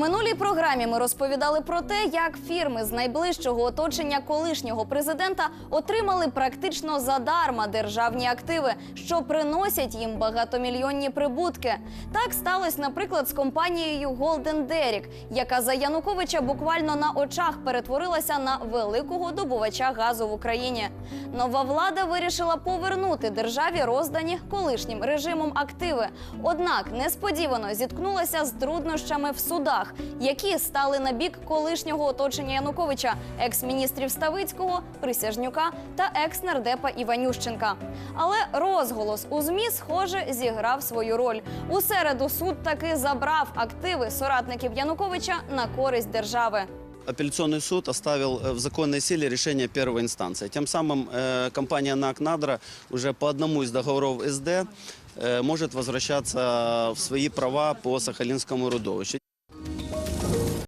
минулій програмі ми розповідали про те, як фірми з найближчого оточення колишнього президента отримали практично задарма державні активи, що приносять їм багатомільйонні прибутки. Так сталося, наприклад, з компанією Golden Derrick, яка за Януковича буквально на очах перетворилася на великого добувача газу в Україні. Нова влада вирішила повернути державі роздані колишнім режимом активи. Однак несподівано зіткнулася з труднощами в судах, які стали на бік колишнього оточення Януковича, екс-міністрів Ставицького, Присяжнюка та екс-нардепа Іванющенка. Але розголос у змі, схоже, зіграв свою роль. У середу суд таки забрав активи соратників Януковича на користь держави. Апелляционный суд оставил э, в законной силе решение первой инстанции. Тем самым э, компания НАК «Надра» уже по одному из договоров СД э, может возвращаться в свои права по Сахалинскому родовищу.